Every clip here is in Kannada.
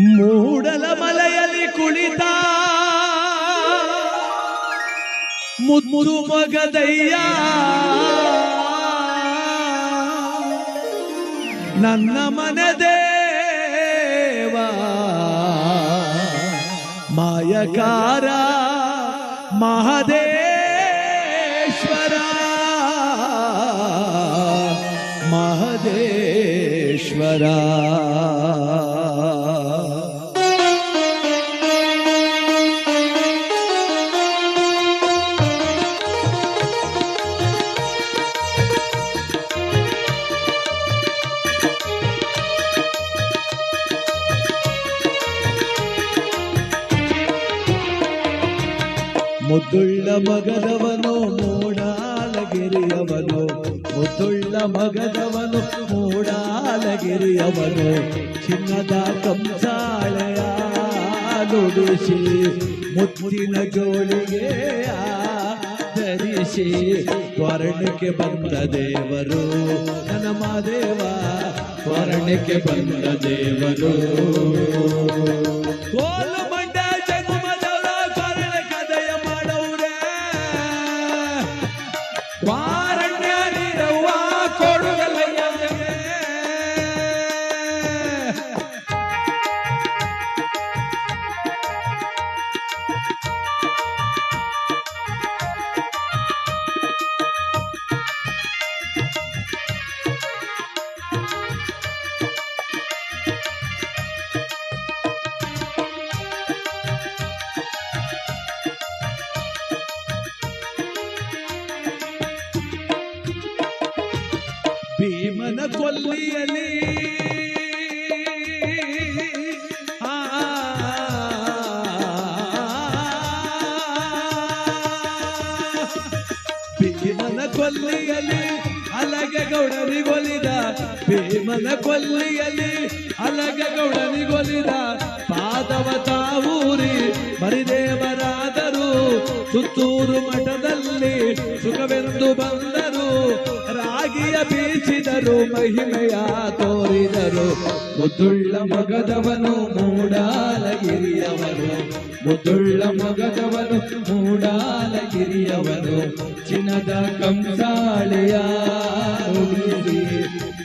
ಮೂಡಲ ಮಲೆಯಲ್ಲಿ ಕುಳಿತ ಮುದ್ದು ಮಗದಯ್ಯ. ನನ್ನ ಮನೆ ದೇವ ಮಾಯಕಾರ ಮಹದೇಶ್ವರ. ಮಹದೇಶ್ವರ. ಮುದ್ದುಳ್ಳ ಮಗದವನು ಮೂಡಾಲಗಿರಿಯವನು. ಮುದ್ದುಳ್ಳ ಮಗದವನು ಮೂಡಾಲಗಿರಿಯವನು. ಚಿನ್ನದ ಕಂಸಾಳೆಯ ನುಡಿಸಿ, ಮುತ್ತಿನ ಜೋಳಿಗೆ ಧರಿಸಿ ವರ್ಣಕ್ಕೆ ಬಂದ ದೇವರು ನನ್ನ ಮಾದೇವ ತ್ವರಣಕ್ಕೆ ಬಂದ ದೇವರು. ಕೊಲ್ಲಿಯಲ್ಲಿ ಅಲಗೆ ಗೌಡನಿಗೊಲಿದ ಭೀಮನ ಕೊಲ್ಲಿಯಲ್ಲಿ ಅಲಗೆ ಗೌಡನಿಗೊಲಿದ ಪಾದವ ತಾವೂರಿ ಮರಿದೇವರಾದರು ಸುತ್ತೂರು ಮಠದಲ್ಲಿ ಸುಖವೆಂದು ಬಂದರು, ರಾಗಿಯ ಬೀಸಿದರು ಮಹಿಮೆಯ ತೋರಿದರು. ಮುದುಳ್ಳ ಮಗದವನು ಮೂಡಾಲಗಿರಿಯವನು ಮುದ್ದುಳ್ಳ ಮಗದವನು ಮೂಡಾಲಗಿರಿಯವನು ಚಿನ್ನದ ಕಂಸಾಳೆಯ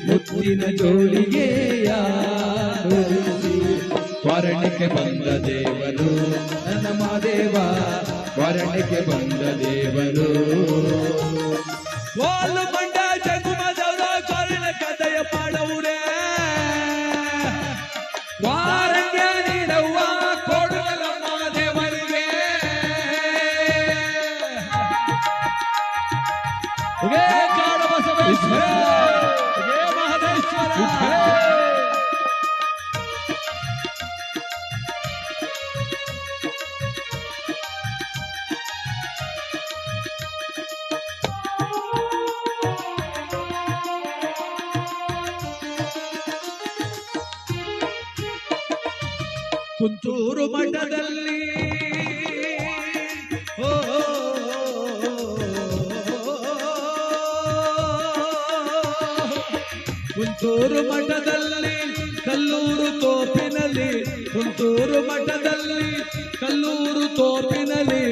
ಮುತ್ತಿನ ಜೋಳಿಗೆಯ ವರ್ಣಕ್ಕೆ ಬಂದ ದೇವರು, ನನ್ನ ಮಾದೇವ ವರ್ಣಕ್ಕೆ ಬಂದ ದೇವರು. ಓಲು ಬಂಡ ಜಗುಮದವರ ಕುಂತೂರು ಮಠದಲ್ಲಿ ಓ, ಕುಂತೂರು ಮಠದಲ್ಲಿ ಕಲ್ಲೂರು ತೋಪಿನಲ್ಲಿ ಕುಂತೂರು ಮಠದಲ್ಲಿ ಕಲ್ಲೂರು ತೋಪಿನಲ್ಲಿ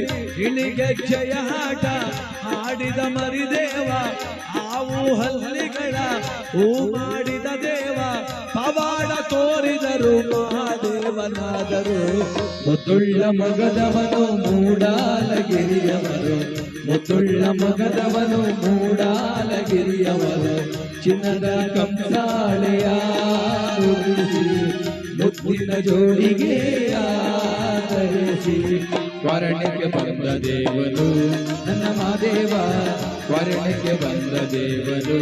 ಇಳಿಗೆ ಜಯ ಹಾಟ ಹಾಡಿದ ಮರಿದೇವ ಆವು ಹಲ್ಲಿಗಳ ಹೂ ಮಾಡಿದ ದೇವ, ಪವಾಡ ತೋರಿದರು ಮಹಾದೇವನಾದರು. ಮುತ್ತುಳ್ಳ ಮಗದವನು ಮೂಡಾಲಗಿರಿಯವರು, ಮುತ್ತುಳ್ಳ ಮಗದವನು ಮೂಡಾಲಗಿರಿಯವರು. ಚಿನ್ನದ ಕಂಸಾಳೆಯ ಮುತ್ತಿನ ಜೋಡಿಗೆ ಧರಿಸಿ ವರ್ಣಕ್ಕೆ ಬಂದ ದೇವನು, ನನ್ನ ಮಾದೇವ ವರ್ಣಕ್ಕೆ ಬಂದ ದೇವನು.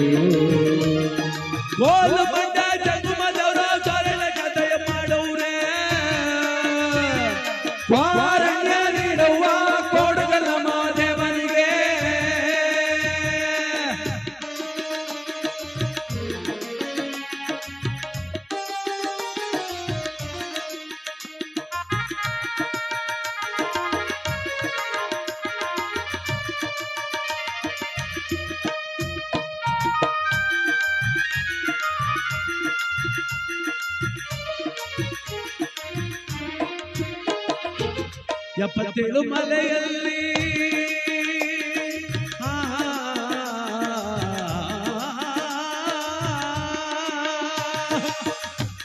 ಎಪ್ಪತ್ತೇಳು ಮಲೆಯಲ್ಲಿ.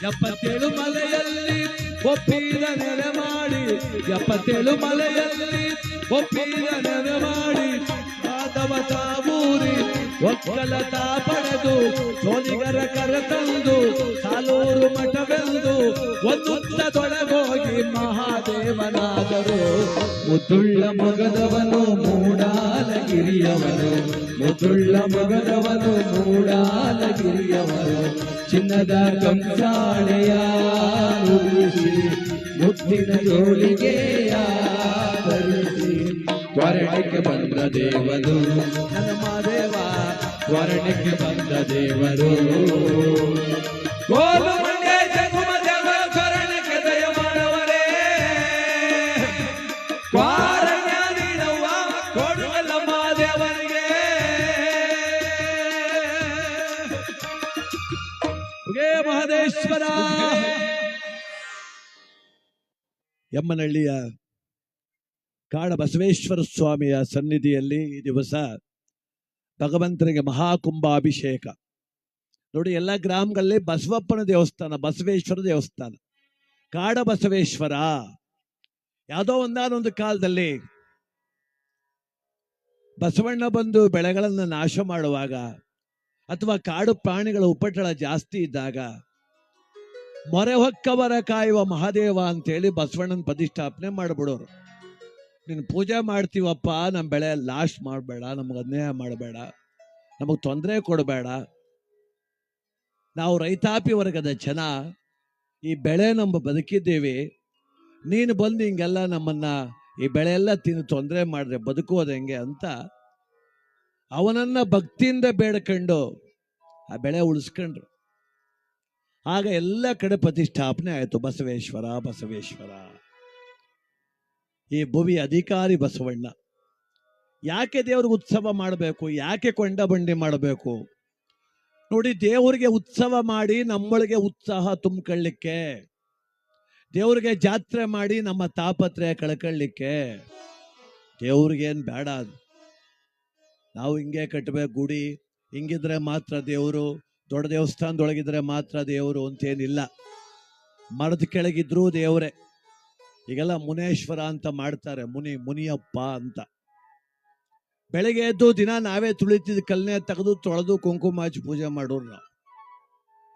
ಎಪ್ಪತ್ತೇಳು ಮಲೆಯಲ್ಲಿ ಒಪ್ಪಿದ ನೆರೆ ಮಾಡಿ. ಎಪ್ಪತ್ತೇಳು ಮಲೆಯಲ್ಲಿ ಒಪ್ಪಿದ ನೆರೆ ಮಾಡಿ. ಮಾಧವ ತಾವೂರಿ ಒಕ್ಕಲತ ಪಡೆದು ಸೋಲಿಗರ ಕರೆತಂದು ಸಾಲೂರು ಮಠವೆಂದು ಒಂದುತ್ತದೊಳಗೋಗಿ ಮಹಾದೇವನಾದರು. ಮೂಡಾಲ ಮೊಗದವನು ಮೂಡಾಲಗಿರಿಯವನು ಮಗದವನು ಮೂಡಾಲ ಮೂಡಾಲಗಿರಿಯವನು ಚಿನ್ನದ ಕಂಸಾಳೆಯ ಮುದ್ದಿನ ಜೋಳಿಗೆಯ ಧರಿಸಿ ಬಂದ ದೇವರು. ನನ್ನ ಮಾದೇವ ತ್ವರಣಕ್ಕೆ ಬಂದ ದೇವರು. ಮಂಡ್ಯ ಜಂಗುಮ ದಯ ಮಾಡವರೇ ಕೊಡುವಲ್ಲ ಮಹದೇಶ್ವರ. ಎಮ್ಮನಹಳ್ಳಿಯ ಕಾಡ ಬಸವೇಶ್ವರ ಸ್ವಾಮಿಯ ಸನ್ನಿಧಿಯಲ್ಲಿ ಈ ದಿವಸ ಭಗವಂತನಿಗೆ ಮಹಾಕುಂಭಾಭಿಷೇಕ ನೋಡಿ, ಎಲ್ಲ ಗ್ರಾಮಗಳಲ್ಲಿ ಬಸವಪ್ಪನ ದೇವಸ್ಥಾನ, ಬಸವೇಶ್ವರ ದೇವಸ್ಥಾನ. ಕಾಡ ಬಸವೇಶ್ವರ ಯಾವುದೋ ಒಂದಾನೊಂದು ಕಾಲದಲ್ಲಿ ಬಸವಣ್ಣ ಬಂದು ಬೆಳೆಗಳನ್ನು ನಾಶ ಮಾಡುವಾಗ ಅಥವಾ ಕಾಡು ಪ್ರಾಣಿಗಳ ಉಪಟಳ ಜಾಸ್ತಿ ಇದ್ದಾಗ ಮೊರೆ ಹೊಕ್ಕವರ ಕಾಯುವ ಮಹಾದೇವ ಅಂತೇಳಿ ಬಸವಣ್ಣನ ಪ್ರತಿಷ್ಠಾಪನೆ ಮಾಡಿಬಿಡೋರು. ನೀನು ಪೂಜೆ ಮಾಡ್ತೀವಪ್ಪ ನಮ್ಮ ಬೆಳೆ ಲಾಸ್ಟ್ ಮಾಡಬೇಡ, ನಮ್ಗೆ ಅನ್ಯಾಯ ಮಾಡಬೇಡ, ನಮಗೆ ತೊಂದರೆ ಕೊಡಬೇಡ. ನಾವು ರೈತಾಪಿ ವರ್ಗದ ಜನ, ಈ ಬೆಳೆ ನಮ್ಮ ಬದುಕಿದ್ದೀವಿ. ನೀನು ಬಂದು ಹಿಂಗೆಲ್ಲ ನಮ್ಮನ್ನು ಈ ಬೆಳೆ ಎಲ್ಲ ತಿಂದು ತೊಂದರೆ ಮಾಡಿದ್ರೆ ಬದುಕೋದು ಹೆಂಗೆ ಅಂತ ಅವನನ್ನು ಭಕ್ತಿಯಿಂದ ಬೇಡ್ಕೊಂಡು ಆ ಬೆಳೆ ಉಳಿಸ್ಕೊಂಡ್ರು. ಆಗ ಎಲ್ಲ ಕಡೆ ಪ್ರತಿಷ್ಠಾಪನೆ ಆಯಿತು. ಬಸವೇಶ್ವರ ಬಸವೇಶ್ವರ. ಈ ಭುವಿ ಅಧಿಕಾರಿ ಬಸವಣ್ಣ. ಯಾಕೆ ದೇವ್ರಿಗೆ ಉತ್ಸವ ಮಾಡಬೇಕು? ಯಾಕೆ ಕೊಂಡ ಬಂಡಿ ಮಾಡಬೇಕು? ನೋಡಿ, ದೇವರಿಗೆ ಉತ್ಸವ ಮಾಡಿ ನಮ್ಮೊಳಗೆ ಉತ್ಸಾಹ ತುಂಬಿಕೊಳ್ಳಿಕ್ಕೆ, ದೇವ್ರಿಗೆ ಜಾತ್ರೆ ಮಾಡಿ ನಮ್ಮ ತಾಪತ್ರೆ ಕಳ್ಕೊಳ್ಳಿಕ್ಕೆ ದೇವ್ರಿಗೇನು ಬೇಡ ಅದು. ನಾವು ಹಿಂಗೆ ಕಟ್ಟಬೇಕು ಗುಡಿ, ಹಿಂಗಿದ್ರೆ ಮಾತ್ರ ದೇವರು, ದೊಡ್ಡ ದೇವಸ್ಥಾನದೊಳಗಿದ್ರೆ ಮಾತ್ರ ದೇವರು ಅಂತೇನಿಲ್ಲ. ಮರದ ಕೆಳಗಿದ್ರೂ ದೇವರೇ. ಈಗೆಲ್ಲ ಮುನೇಶ್ವರ ಅಂತ ಮಾಡ್ತಾರೆ, ಮುನಿ, ಮುನಿಯಪ್ಪ ಅಂತ. ಬೆಳಗ್ಗೆ ಎದ್ದು ದಿನ ನಾವೇ ತುಳಿತಿದ್ದ ಕಲ್ಲನ್ನೇ ತೆಗೆದು ತೊಳೆದು ಕುಂಕುಮ ಹಚ್ಚಿ ಪೂಜೆ ಮಾಡೋರು ನಾವು.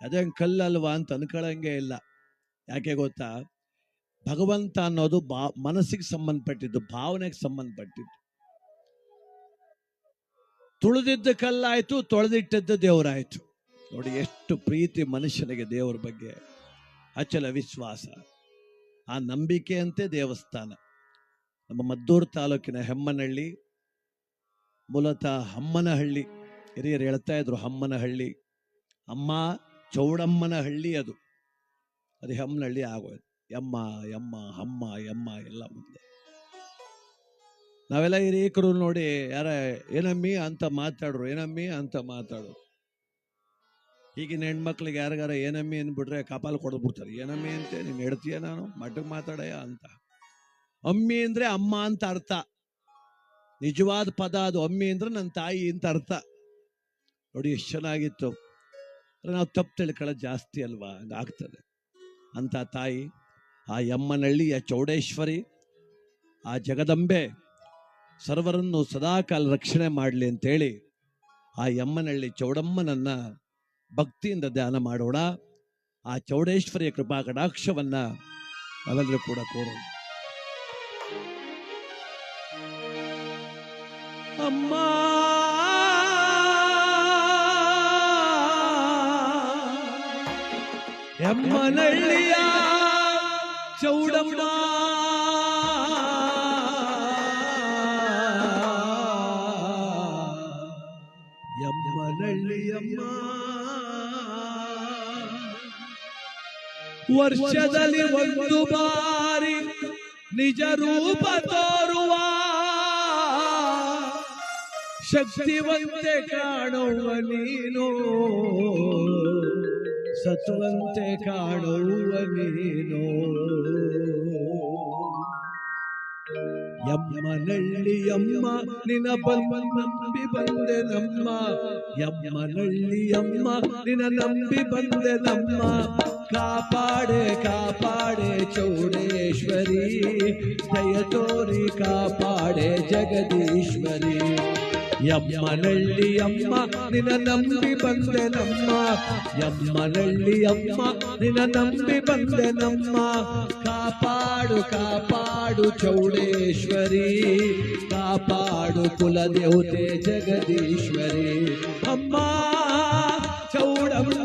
ಅದೇ ಕಲ್ಲಲ್ವಾ ಅಂತ ಅನ್ಕೊಳ್ಳಂಗೆ ಇಲ್ಲ. ಯಾಕೆ ಗೊತ್ತಾ? ಭಗವಂತ ಅನ್ನೋದು ಬಾ, ಮನಸ್ಸಿಗೆ ಸಂಬಂಧಪಟ್ಟಿದ್ದು, ಭಾವನೆಗೆ ಸಂಬಂಧಪಟ್ಟಿದ್ದು. ತುಳಿದಿದ್ದ ಕಲ್ಲಾಯ್ತು, ತೊಳೆದಿಟ್ಟದ್ದು ದೇವರಾಯಿತು. ನೋಡಿ ಎಷ್ಟು ಪ್ರೀತಿ ಮನುಷ್ಯನಿಗೆ ದೇವರ ಬಗ್ಗೆ. ಅಚಲ ವಿಶ್ವಾಸ. ಆ ನಂಬಿಕೆಯಂತೆ ದೇವಸ್ಥಾನ. ನಮ್ಮ ಮದ್ದೂರು ತಾಲೂಕಿನ ಹೆಮ್ಮನಹಳ್ಳಿ, ಮೂಲತಃ ಹಮ್ಮನಹಳ್ಳಿ, ಹಿರಿಯರು ಹೇಳ್ತಾ ಇದ್ರು ಹಮ್ಮನಹಳ್ಳಿ. ಅಮ್ಮ ಚೌಡಮ್ಮನಹಳ್ಳಿ ಅದು. ಅದು ಹೆಮ್ಮನಹಳ್ಳಿ ಆಗೋಯ್ತು ಎಮ್ಮ ಎಮ್ಮ ಅಮ್ಮ ಎಮ್ಮ ಎಲ್ಲ ಮುಂದೆ. ನಾವೆಲ್ಲ ಹಿರಿಯಕರು ನೋಡಿ, ಯಾರ, ಏನಮ್ಮಿ ಅಂತ ಮಾತಾಡ್ರು, ಏನಮ್ಮಿ ಅಂತ ಮಾತಾಡು ಈಗಿನ ಹೆಣ್ಮಕ್ಳಿಗೆ ಯಾರಿಗಾರ ಏನಮ್ಮಿ ಅಂದ್ಬಿಟ್ರೆ ಕಪಾಲ್ ಕೊಡ್ಬಿಡ್ತಾರೆ ಏನಮ್ಮಿ ಅಂತೆ, ನೀನು ಹೇಳ್ತೀಯ ನಾನು? ಮಟ್ಟಕ್ಕೆ ಮಾತಾಡಯ ಅಂತ. ಅಮ್ಮಿ ಅಂದ್ರೆ ಅಮ್ಮ ಅಂತ ಅರ್ಥ. ನಿಜವಾದ ಪದ ಅದು, ಅಮ್ಮಿ ಅಂದ್ರೆ ನನ್ನ ತಾಯಿ ಅಂತ ಅರ್ಥ. ನೋಡಿ, ಎಷ್ಟು ಚೆನ್ನಾಗಿತ್ತು. ನಾವು ತಪ್ಪು ತಿಳ್ಕೊಳ್ಳೋದು ಜಾಸ್ತಿ ಅಲ್ವಾ? ಹಂಗಾಗ್ತದೆ ಅಂತ ತಾಯಿ, ಆ ಯಮ್ಮನಹಳ್ಳಿಯ ಚೌಡೇಶ್ವರಿ, ಆ ಜಗದಂಬೆ ಸರ್ವರನ್ನು ಸದಾಕಾಲ ರಕ್ಷಣೆ ಮಾಡಲಿ ಅಂತೇಳಿ ಆ ಯಮ್ಮನಹಳ್ಳಿ ಚೌಡಮ್ಮನನ್ನ ಭಕ್ತಿಯಿಂದ ಧ್ಯಾನ ಮಾಡೋಣ. ಆ ಚೌಡೇಶ್ವರಿಯ ಕೃಪಾ ಕಟಾಕ್ಷವನ್ನ ನಾವೆಲ್ಲರೂ ಕೂಡ ಕೋರೋಣ. ಅಮ್ಮ! ಎಮ್ಮನಳ್ಳಿಯ ಚೌಡಮ್ಮ! ಎಮ್ಮನಹಳ್ಳಿಯಮ್ಮ ವರ್ಷದಲ್ಲಿ ಒಂದು ಬಾರಿ ನಿಜ ರೂಪ ತೋರುವ ಶಕ್ತಿವಂತೆ ಕಾಣುವ ನೀನು. ಸತ್ವಂತೆ ಕಾಣುವ ನೀನು. ನಿನ್ನ ನಿನ ನಂಬಿ ಬಂದೆ ನಮ್ಮ. ಯಮ್ಮನಳ್ಳಿಯಮ್ಮ ನಿನ್ನ ನಂಬಿ ಬಂದೆ ನಮ್ಮ. ಕಾಪಾಡೆ ಕಾಪಾಡೆ ಚೌಡೇಶ್ವರಿ ದಯ ತೋರಿ ಕಾಪಾಡೆ ಜಗದೀಶ್ವರಿ ಯಮ್ಮನಳ್ಳಿಯಮ್ಮ ನಿನ ನಂಬಿ ಬಂದೆ ನಮ್ಮ ಯಮ್ಮನಳ್ಳಿಯಮ್ಮ ನಿನ ನಂಬಿ ಬಂದೆ ನಮ್ಮ ಕಾಪಾಡು ಕಾಪಾಡು ಚೌಡೇಶ್ವರಿ ಕಾಪಾಡು ಕುಲದೇವತೆ ಜಗದೀಶ್ವರಿ ಅಮ್ಮ ಚೌಡಮ್ಮ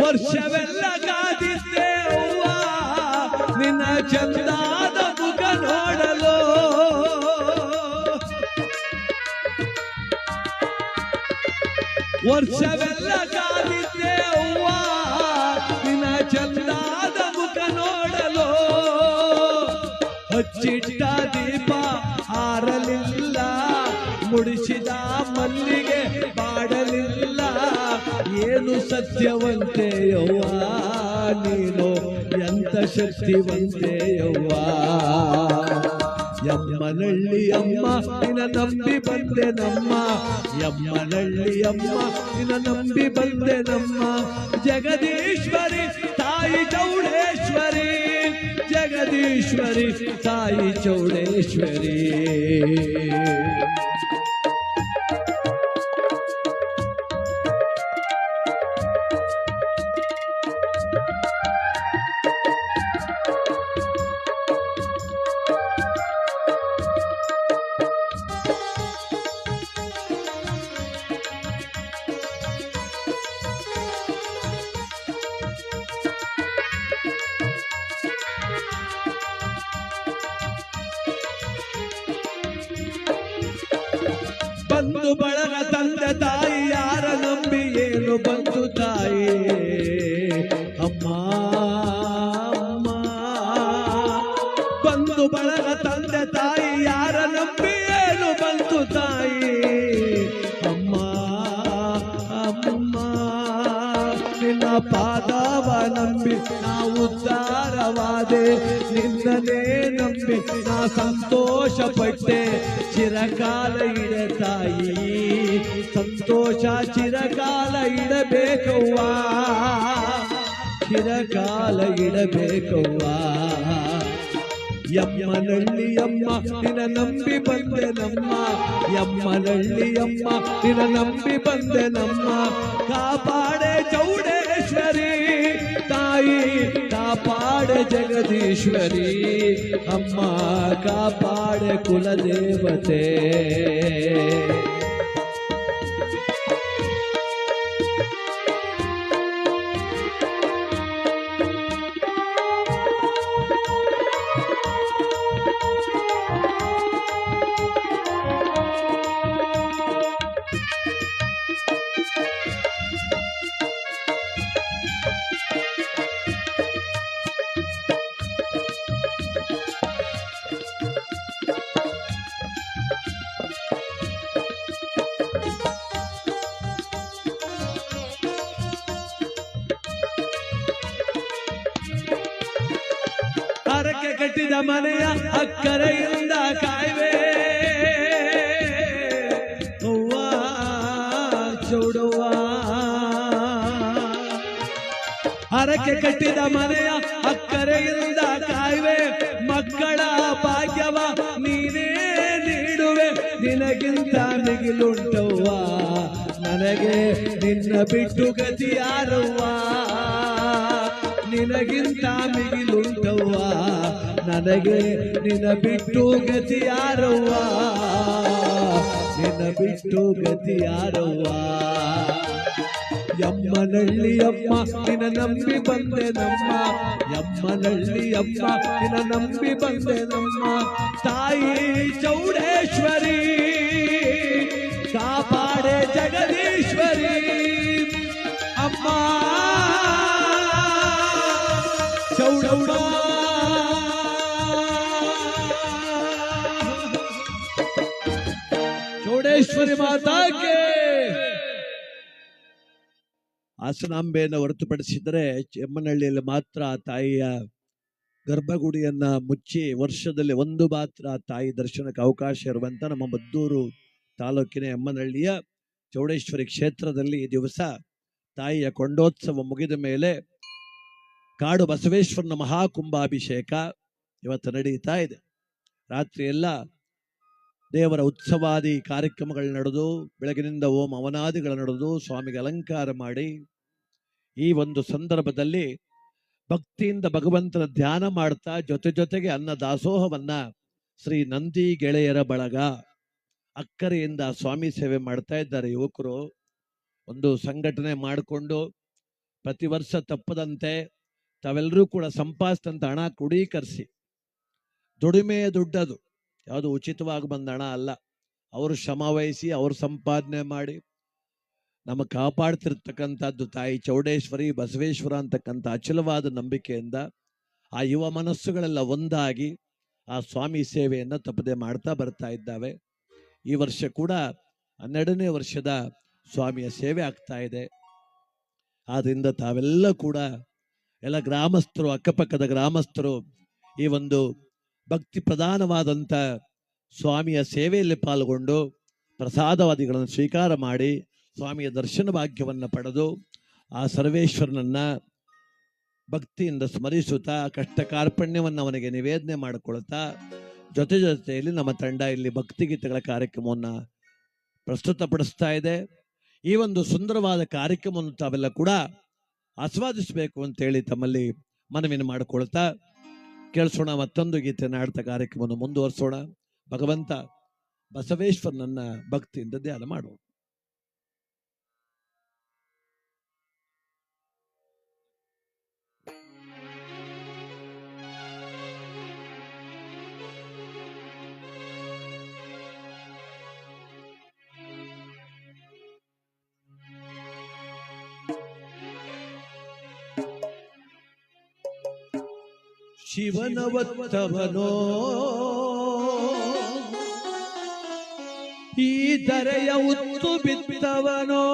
ವರ್ಷವೆಲ್ಲ ಕಾದಿದ್ದೇವ ನಿನ್ನ ಚಂದಾದ ಮುಖ ನೋಡಲು. ವರ್ಷವೆಲ್ಲ ಸತ್ಯವಂತೆಯವ್ವ, ನೀನು ಎಂತ ಶಕ್ತಿವಂತೆಯವ್ವ? ಯಮ್ಮನಳ್ಳಿ ಅಮ್ಮ ನಿನ ನಂಬಿ ಬಂದೆ ನಮ್ಮ. ಯಮ್ಮನಳ್ಳಿ ಅಮ್ಮ ನಿನ ನಂಬಿ ಬಂದೆ ನಮ್ಮ. ಜಗದೀಶ್ವರಿ, ತಾಯಿ ಚೌಡೇಶ್ವರಿ, ಜಗದೀಶ್ವರಿ, ತಾಯಿ ಚೌಡೇಶ್ವರಿ. ಬಳಗ ತಂದೆ ತಾಯಿ, ಯಾರ ನಂಬಿ ಏನು ಬಂತು ತಾಯಿ? ಅಮ್ಮ ಬಂದು ಬಳಗ ತಂದೆ ತಾಯಿ, ಯಾರ ನಂಬಿ ಏನು ಬಂತು ತಾಯಿ? ಅಮ್ಮ ಅಮ್ಮ. ನಿನ್ನ ಪಾದವ ನಂಬಿ ನಾವು ಉದ್ಧಾರವಾದೆ ನಿನ್ನನೇ ನಾ ಸಂತೋಷ ಪಟ್ಟೆ, ಚಿರಕಾಲ ಇಡ ತಾಯಿ ಸಂತೋಷ, ಚಿರಕಾಲ ಇಡಬೇಕವ್ವ. ಚಿರಕಾಲ ಇಡಬೇಕವ್ವ. ಯಮ್ಮನಳ್ಳಿ ಅಮ್ಮ ನಿನ ನಂಬಿ ಬಂದೆ ನಮ್ಮ. ಯಮ್ಮನಳ್ಳಿ ಅಮ್ಮ ನಿನ ನಂಬಿ ಬಂದೆ ನಮ್ಮ. ಕಾಪಾಡೆ ಚೌಡೇಶ್ವರಿ. ಕಾಪಾಡೆ ಜಗದೀಶ್ವರಿ ಅಮ್ಮ ಕಾಪಾಡೆ ಕುಲದೇವತೆ ಹರಕೆ ಕಟ್ಟಿದ ಮನೆಯ ಅಕ್ಕರೆಯಿಂದ ಕಾಯ್ವೆ. ಚೌಡವ್ವ. ಹರಕೆ ಕಟ್ಟಿದ ಮನೆಯ ಅಕ್ಕರೆಯಿಂದ ಕಾಯ್ವೆ. ಮಕ್ಕಳ ಭಾಗ್ಯವ ನೀನೇ ನೀಡುವೆ. ನಿನಗಿಂತ ಮಿಗಿಲುಂಟವ್ವ. ನನಗೆ ನಿನ್ನ ಬಿಟ್ಟು ಗತಿ ಯಾರವ್ವ ನಿನಗಿಂತ ಮಿಗಿಲುಂಟವ್ವ. ನನಗೆ ನಿನ ಬಿಟ್ಟು ಗತಿ ಯಾರವ್ವ? ನಿನ ಬಿಟ್ಟು ಗತಿ ಯಾರವ್ವ? ಯಮ್ಮನಳ್ಳಿ ಅಮ್ಮ ನಿನ ನಂಬಿ ಬಂದೆ ನಮ್ಮ. ಯಮ್ಮನಳ್ಳಿ ಅಮ್ಮ ನಿನ ನಂಬಿ ಬಂದೆ ನಮ್ಮ. ತಾಯಿ ಚೌಡೇಶ್ವರಿ. ಚೌಡೇಶ್ವರಿ ಮಾತಾಕೆ. ಹಾಸನಾಂಬೆಯನ್ನು ಹೊರತುಪಡಿಸಿದರೆ ಚೆಮ್ಮನಹಳ್ಳಿಯಲ್ಲಿ ಮಾತ್ರ ತಾಯಿಯ ಗರ್ಭಗುಡಿಯನ್ನ ಮುಚ್ಚಿ ವರ್ಷದಲ್ಲಿ ಒಂದು ಮಾತ್ರ ತಾಯಿ ದರ್ಶನಕ್ಕೆ ಅವಕಾಶ ಇರುವಂತ ನಮ್ಮ ಮದ್ದೂರು ತಾಲೂಕಿನ ಎಮ್ಮನಹಳ್ಳಿಯ ಚೌಡೇಶ್ವರಿ ಕ್ಷೇತ್ರದಲ್ಲಿ ಈ ದಿವಸ ತಾಯಿಯ ಕೊಂಡೋತ್ಸವ ಮುಗಿದ ಮೇಲೆ ಕಾಡು ಬಸವೇಶ್ವರನ ಮಹಾಕುಂಭಾಭಿಷೇಕ ಇವತ್ತು ನಡೀತಾ ಇದೆ. ರಾತ್ರಿ ಎಲ್ಲ ದೇವರ ಉತ್ಸವಾದಿ ಕಾರ್ಯಕ್ರಮಗಳು ನಡೆದು, ಬೆಳಗಿನಿಂದ ಓಂ ಅವನಾದಿಗಳು ನಡೆದು ಸ್ವಾಮಿಗೆ ಅಲಂಕಾರ ಮಾಡಿ, ಈ ಒಂದು ಸಂದರ್ಭದಲ್ಲಿ ಭಕ್ತಿಯಿಂದ ಭಗವಂತನ ಧ್ಯಾನ ಮಾಡ್ತಾ, ಜೊತೆ ಜೊತೆಗೆ ಅನ್ನ ದಾಸೋಹವನ್ನ ಶ್ರೀ ನಂದಿ ಗೆಳೆಯರ ಬಳಗ ಅಕ್ಕರೆಯಿಂದ ಸ್ವಾಮಿ ಸೇವೆ ಮಾಡ್ತಾ ಇದ್ದಾರೆ ಯುವಕರು. ಒಂದು ಸಂಘಟನೆ ಮಾಡಿಕೊಂಡು ಪ್ರತಿ ವರ್ಷ ತಪ್ಪದಂತೆ ತಾವೆಲ್ಲರೂ ಕೂಡ ಸಂಪಾದಿಸಿದಂಥ ಹಣ ಕ್ರೋಢೀಕರಿಸಿ ದುಡಿಮೆ ದುಡ್ಡದು. ಯಾವುದು ಉಚಿತವಾಗಿ ಬಂದ ಹಣ ಅಲ್ಲ. ಅವರು ಶ್ರಮ ವಹಿಸಿ, ಅವರು ಸಂಪಾದನೆ ಮಾಡಿ ನಮ್ಮ ಕಾಪಾಡ್ತಿರ್ತಕ್ಕಂಥದ್ದು ತಾಯಿ ಚೌಡೇಶ್ವರಿ, ಬಸವೇಶ್ವರ ಅಂತಕ್ಕಂಥ ಅಚಲವಾದ ನಂಬಿಕೆಯಿಂದ ಆ ಯುವ ಮನಸ್ಸುಗಳೆಲ್ಲ ಒಂದಾಗಿ ಆ ಸ್ವಾಮಿ ಸೇವೆಯನ್ನು ತಪ್ಪದೆ ಮಾಡ್ತಾ ಬರ್ತಾ ಇದ್ದಾವೆ. ಈ ವರ್ಷ ಕೂಡ ಹನ್ನೆರಡನೇ ವರ್ಷದ ಸ್ವಾಮಿಯ ಸೇವೆ ಆಗ್ತಾ ಇದೆ. ಆದ್ದರಿಂದ ತಾವೆಲ್ಲ ಕೂಡ ಎಲ್ಲ ಗ್ರಾಮಸ್ಥರು, ಅಕ್ಕಪಕ್ಕದ ಗ್ರಾಮಸ್ಥರು ಈ ಒಂದು ಭಕ್ತಿ ಪ್ರಧಾನವಾದಂಥ ಸ್ವಾಮಿಯ ಸೇವೆಯಲ್ಲಿ ಪಾಲ್ಗೊಂಡು ಪ್ರಸಾದವಾದಿಗಳನ್ನು ಸ್ವೀಕಾರ ಮಾಡಿ ಸ್ವಾಮಿಯ ದರ್ಶನ ಭಾಗ್ಯವನ್ನು ಪಡೆದು ಆ ಸರ್ವೇಶ್ವರನನ್ನು ಭಕ್ತಿಯಿಂದ ಸ್ಮರಿಸುತ್ತಾ ಕಷ್ಟ ಕಾರ್ಪಣ್ಯವನ್ನು ಅವನಿಗೆ ನಿವೇದನೆ ಮಾಡಿಕೊಳ್ತಾ ಜೊತೆ ಜೊತೆಯಲ್ಲಿ ನಮ್ಮ ತಂಡ ಇಲ್ಲಿ ಭಕ್ತಿಗೀತೆಗಳ ಕಾರ್ಯಕ್ರಮವನ್ನು ಪ್ರಸ್ತುತಪಡಿಸ್ತಾ ಇದೆ. ಈ ಒಂದು ಸುಂದರವಾದ ಕಾರ್ಯಕ್ರಮವನ್ನು ತಾವೆಲ್ಲ ಕೂಡ ಆಸ್ವಾದಿಸಬೇಕು ಅಂತೇಳಿ ತಮ್ಮಲ್ಲಿ ಮನವಿನ ಮಾಡಿಕೊಳ್ತಾ ಕೇಳಿಸೋಣ ಮತ್ತೊಂದು ಗೀತೆಯನ್ನು ನಾಡ್ತ ಕಾರ್ಯಕ್ರಮವನ್ನು ಮುಂದುವರಿಸೋಣ. ಭಗವಂತ ಬಸವೇಶ್ವರನನ್ನ ಭಕ್ತಿಯಿಂದ ಧ್ಯಾನ ಮಾಡೋಣ. ಶಿವನವತ್ತವನೋ? ಈ ಧರೆಯ ಉತ್ತು ಬಿತ್ತವನೋ?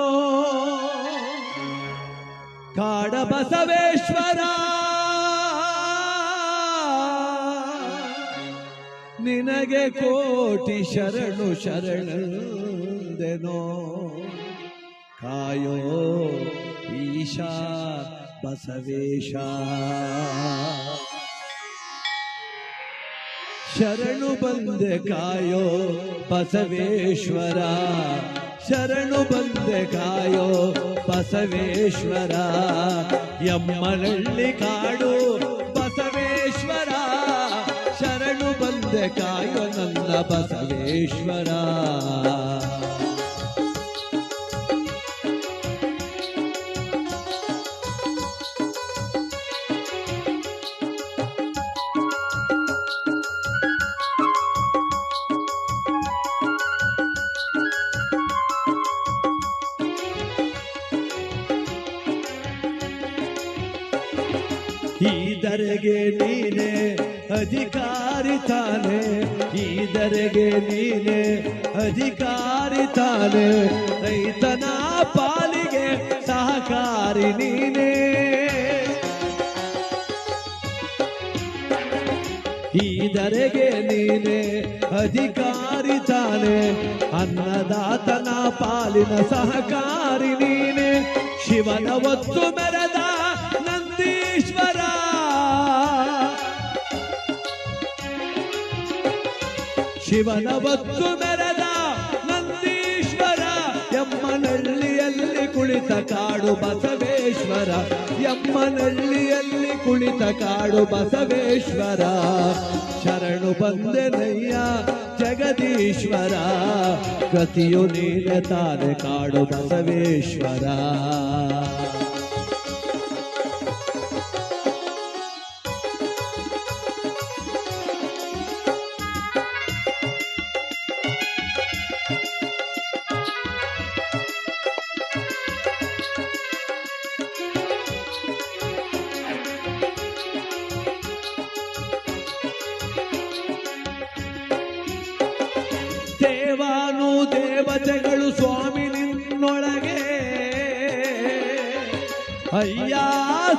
ಕಾಡ ಬಸವೇಶ್ವರ ನಿನಗೆ ಕೋಟಿ ಶರಣು ಶರಣೆನೋ ಕಾಯೋ ಈಶಾ ಬಸವೇಶ. ಶರಣು ಬಂದೆ ಕಾಯೋ ಬಸವೇಶ್ವರ. ಶರಣು ಬಂದೆ ಕಾಯೋ ಬಸವೇಶ್ವರ. ಎಮ್ಮನಳ್ಳಿ ಕಾಡು ಬಸವೇಶ್ವರ. ಶರಣು ಬಂದೆ ಕಾಯೋ ನನ್ನ ಬಸವೇಶ್ವರ. ದರೆಗೆ ನೀನೆ, ಅಧಿಕಾರಿ ತಾನೆ. ಈ ದರೆಗೆ ನೀನೆ, ಅಧಿಕಾರಿ ತಾನೆ. ರೈತನ ಪಾಲಿಗೆ ಸಹಕಾರಿ ನೀನೆ. ಈ ದರೆಗೆ ನೀನೆ, ಅಧಿಕಾರಿ ತಾನೆ. ಅನ್ನದಾತನ ಪಾಲಿನ ಸಹಕಾರಿ ನೀನೆ. ಶಿವನ ಒತ್ತು ಮೆರೆದ ನಂದೀಶ್ವರ. ಶಿವನ ಒತ್ತು ಮೆರೆದ ನಂದೀಶ್ವರ ಯಮ್ಮನಳ್ಳಿಯಲ್ಲಿ ಕುಳಿತ ಕಾಡು ಬಸವೇಶ್ವರ, ಯಮ್ಮನಹಳ್ಳಿಯಲ್ಲಿ ಕುಳಿತ ಕಾಡು ಬಸವೇಶ್ವರ. ಶರಣು ಬಂದೆನಯ್ಯ ಜಗದೀಶ್ವರ ಗತಿಯು ನೀನೆ ತಾನೆ ಕಾಡು ಬಸವೇಶ್ವರ.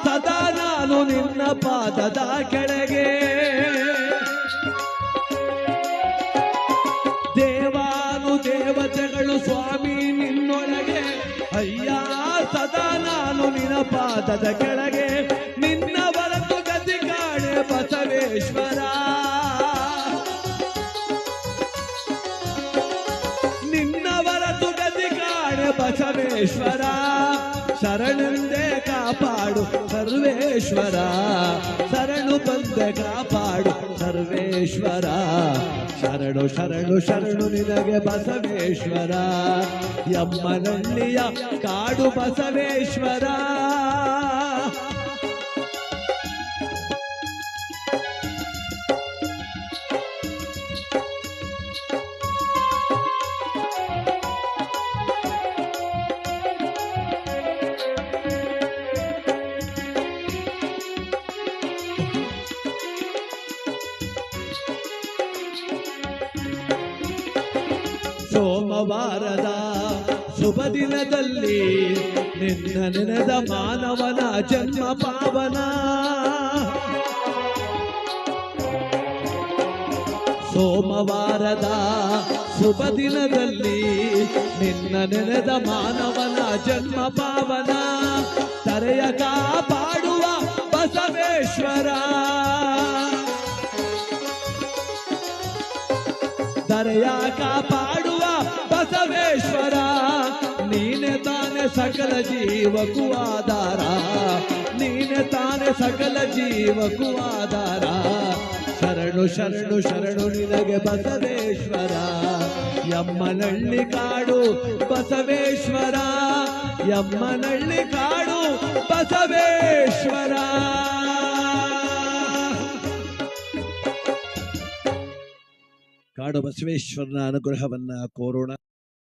ಸದಾ ನಾನು ನಿನ್ನ ಪಾದದ ಕೆಳಗೆ. ದೇವಾನು ದೇವತೆಗಳು ಸ್ವಾಮಿ ನಿನ್ನೊಳಗೆ. ಅಯ್ಯ, ಸದಾ ನಾನು ನಿನ್ನ ಪಾದದ ಕೆಳಗೆ. ನಿನ್ನ ಹೊರತು ಗತಿ ಕಾಣೆ ಬಸವೇಶ್ವರ. ನಿನ್ನವರ ಗತಿ ಕಾಣೆ ಬಸವೇಶ್ವರ. ಶರಣೆಂದೇ ಕಾಪಾಡು ಸರ್ವೇಶ್ವರ. ಶರಣು ಬಂದ ಕಾಪಾಡು ಸರ್ವೇಶ್ವರ. ಶರಣು ಶರಣು ಶರಣು ನಿನಗೆ ಬಸವೇಶ್ವರ. ಯಮ್ಮನಳ್ಳಿಯ ಕಾಡು ಬಸವೇಶ್ವರ. ನಿನ್ನ ನೆನೆದ ಮಾನವನ ಜನ್ಮ ಪಾವನ. ಸೋಮವಾರದ ಶುಭ ದಿನದಲ್ಲಿ ನಿನ್ನ ನೆನೆದ ಮಾನವನ ಜನ್ಮ ಪಾವನ. ತರೆಯ ಕಾಪಾಡುವ ಬಸವೇಶ್ವರ. ದರೆಯ ಕಾಪಾಡುವ ಬಸವೇಶ್ವರ. ನೀನೆ ತಾನೆ ಸಕಲ ಜೀವಕ್ಕೂ ಆಧಾರ. ನೀನೆ ತಾನೆ ಸಕಲ ಜೀವಕ್ಕೂ ಆಧಾರ. ಶರಣು ಶರಣು ಶರಣು ನಿನಗೆ ಬಸವೇಶ್ವರ. ಯಮ್ಮನಳ್ಳಿ ಕಾಡು ಬಸವೇಶ್ವರ. ಯಮ್ಮನಳ್ಳಿ ಕಾಡು ಬಸವೇಶ್ವರ. ಕಾಡು ಬಸವೇಶ್ವರನ ಅನುಗ್ರಹವನ್ನ ಕೋರೋಣ